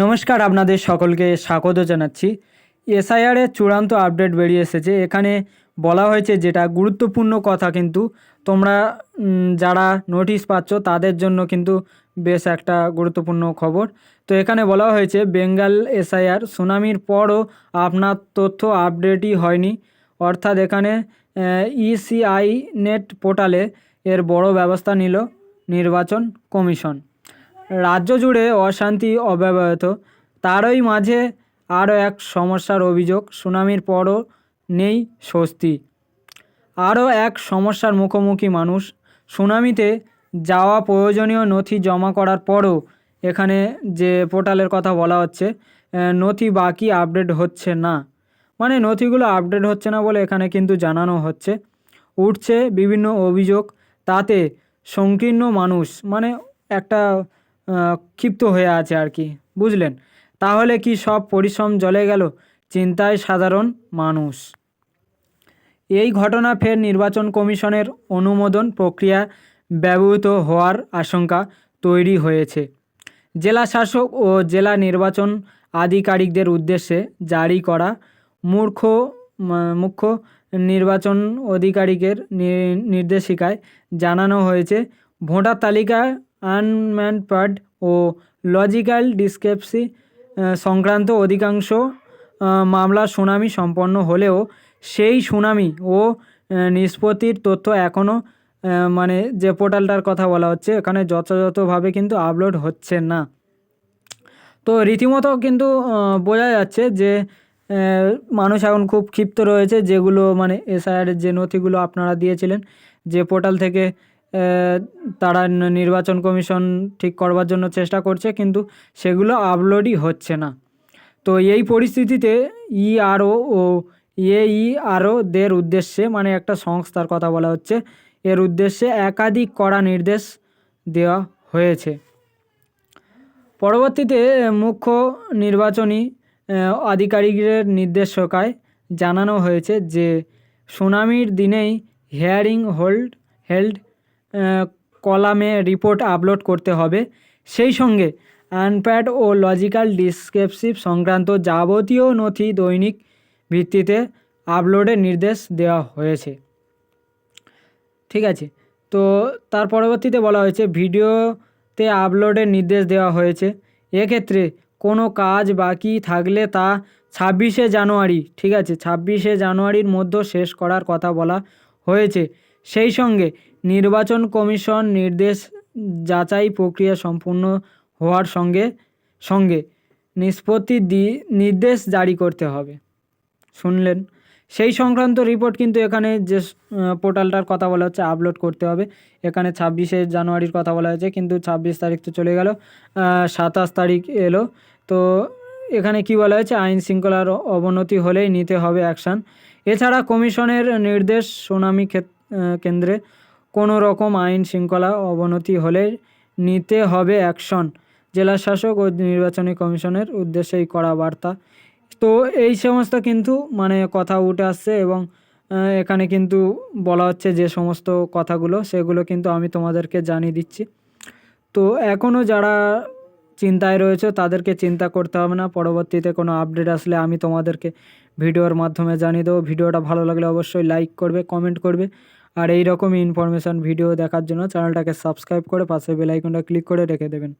নমস্কার আপনাদের সকলকে স্বাগত জানাচ্ছি। এসআইআরের চূড়ান্ত আপডেট বেরিয়ে এসেছে। এখানে বলা হয়েছে যেটা গুরুত্বপূর্ণ কথা কিন্তু তোমরা যারা নোটিশ পাচ্ছ তাদের জন্য কিন্তু বেশ একটা গুরুত্বপূর্ণ খবর। তো এখানে বলা হয়েছে, বেঙ্গল এসআইআর সুনামির পরও আপনার তথ্য আপডেটই হয়নি। অর্থাৎ এখানে ইসিআই নেট পোর্টালে এর বড় ব্যবস্থা নিল নির্বাচন কমিশন। রাজ্য জুড়ে অশান্তি অব্যবহত। তারই মাঝে আরও এক সমস্যার অভিযোগ, সুনামির পরও নেই স্বস্তি। আরও এক সমস্যার মুখোমুখি মানুষ, সুনামিতে যাওয়া প্রয়োজনীয় নথি জমা করার পরও এখানে যে পোর্টালের কথা বলা হচ্ছে নথি বাকি আপডেট হচ্ছে না। মানে নথিগুলো আপডেট হচ্ছে না বলে এখানে কিন্তু জানানো হচ্ছে। উঠছে বিভিন্ন অভিযোগ, তাতে সংকীর্ণ মানুষ মানে একটা ক্ষিপ্ত হয়ে আছে আর কি। বুঝলেন? তাহলে কি সব পরিশ্রম জলে গেল? চিন্তায় সাধারণ মানুষ। এই ঘটনা ফের নির্বাচন কমিশনের অনুমোদন প্রক্রিয়া ব্যবহৃত হওয়ার আশঙ্কা তৈরি হয়েছে। জেলা শাসক ও জেলা নির্বাচন আধিকারিকদের উদ্দেশ্যে জারি করা মূর্খ মুখ্য নির্বাচন অধিকারিকের নির্দেশিকায় জানানো হয়েছে, ভোটার তালিকা আনম্যানপার্ড ও লজিক্যাল ডিসক্রেপসি সংক্রান্ত অধিকাংশ মামলার শুনানি সম্পন্ন হলেও সেই শুনানি ও নিষ্পত্তির তথ্য এখনও মানে যে পোর্টালটার কথা বলা হচ্ছে, এখানে যথাযথভাবে কিন্তু আপলোড হচ্ছে না। তো রীতিমতো কিন্তু বোঝা যাচ্ছে যে মানুষ এখন খুব ক্ষিপ্ত রয়েছে, যেগুলো মানে এসআইআরের যে নথিগুলো আপনারা দিয়েছিলেন, যে পোর্টাল থেকে তারা নির্বাচন কমিশন ঠিক করবার জন্য চেষ্টা করছে কিন্তু সেগুলো আপলোডই হচ্ছে না। তো এই পরিস্থিতিতে ইআরও ও দের উদ্দেশ্যে মানে একটা সংস্থার কথা বলা হচ্ছে এর উদ্দেশ্যে একাধিক কড়া নির্দেশ দেওয়া হয়েছে। পরবর্তীতে মুখ্য নির্বাচনী আহ, আধিকারিকের নির্দেশকায় জানানো হয়েছে যে সুনামির দিনেই হিয়ারিং হোল্ড হেল্ড কলামে রিপোর্ট আপলোড করতে হবে। সেই সঙ্গে আনপ্যাড ও লজিক্যাল ডিসক্রিপসিভ সংক্রান্ত যাবতীয় নথি দৈনিক ভিত্তিতে আপলোডের নির্দেশ দেওয়া হয়েছে। ঠিক আছে? তো তার পরবর্তীতে বলা হয়েছে, ভিডিওতে আপলোডের নির্দেশ দেওয়া হয়েছে। এক্ষেত্রে কোনো কাজ বাকি থাকলে তা ছাব্বিশে জানুয়ারি, ঠিক আছে? ছাব্বিশে জানুয়ারির মধ্যে শেষ করার কথা বলা হয়েছে। সেই সঙ্গে নির্বাচন কমিশন নির্দেশ যাচাই প্রক্রিয়া সম্পূর্ণ হওয়ার সঙ্গে সঙ্গে নিষ্পত্তি দি নির্দেশ জারি করতে হবে। শুনলেন? সেই সংক্রান্ত রিপোর্ট কিন্তু এখানে যে পোর্টালটার কথা বলা হচ্ছে আপলোড করতে হবে। এখানে ছাব্বিশে জানুয়ারির কথা বলা হয়েছে কিন্তু ছাব্বিশ তারিখ তো চলে গেল সাতাশ তারিখ এলো। তো এখানে কি বলা হয়েছে? আইন শৃঙ্খলার অবনতি হলেই নিতে হবে অ্যাকশান। এছাড়া কমিশনের নির্দেশ সুনামি ক্ষেত- আহ, কেন্দ্রে কোনো রকম আইন শৃঙ্খলা অবনতি হলে নিতে হবে অ্যাকশন। জেলা শাসক ও নির্বাচনী কমিশনের উদ্দেশ্যেই করা বার্তা। তো এই সমস্ত কিন্তু মানে কথা উঠে আসছে এবং এখানে কিন্তু বলা হচ্ছে যে সমস্ত কথাগুলো, সেগুলো কিন্তু আমি তোমাদেরকে জানিয়ে দিচ্ছি। তো এখনও যারা চিন্তায় রয়েছে, তাদেরকে চিন্তা করতে হবে না। পরবর্তীতে কোনো আপডেট আসলে আমি তোমাদেরকে ভিডিওর মাধ্যমে জানিয়ে দেবো। ভিডিওটা ভালো লাগলে অবশ্যই লাইক করবে কমেন্ট করবে। আর এই রকমই ইনফরমেশান ভিডিও দেখার জন্য চ্যানেলটাকে সাবস্ক্রাইব করে পাশে বেল আইকনটা ক্লিক করে রেখে দেবেন।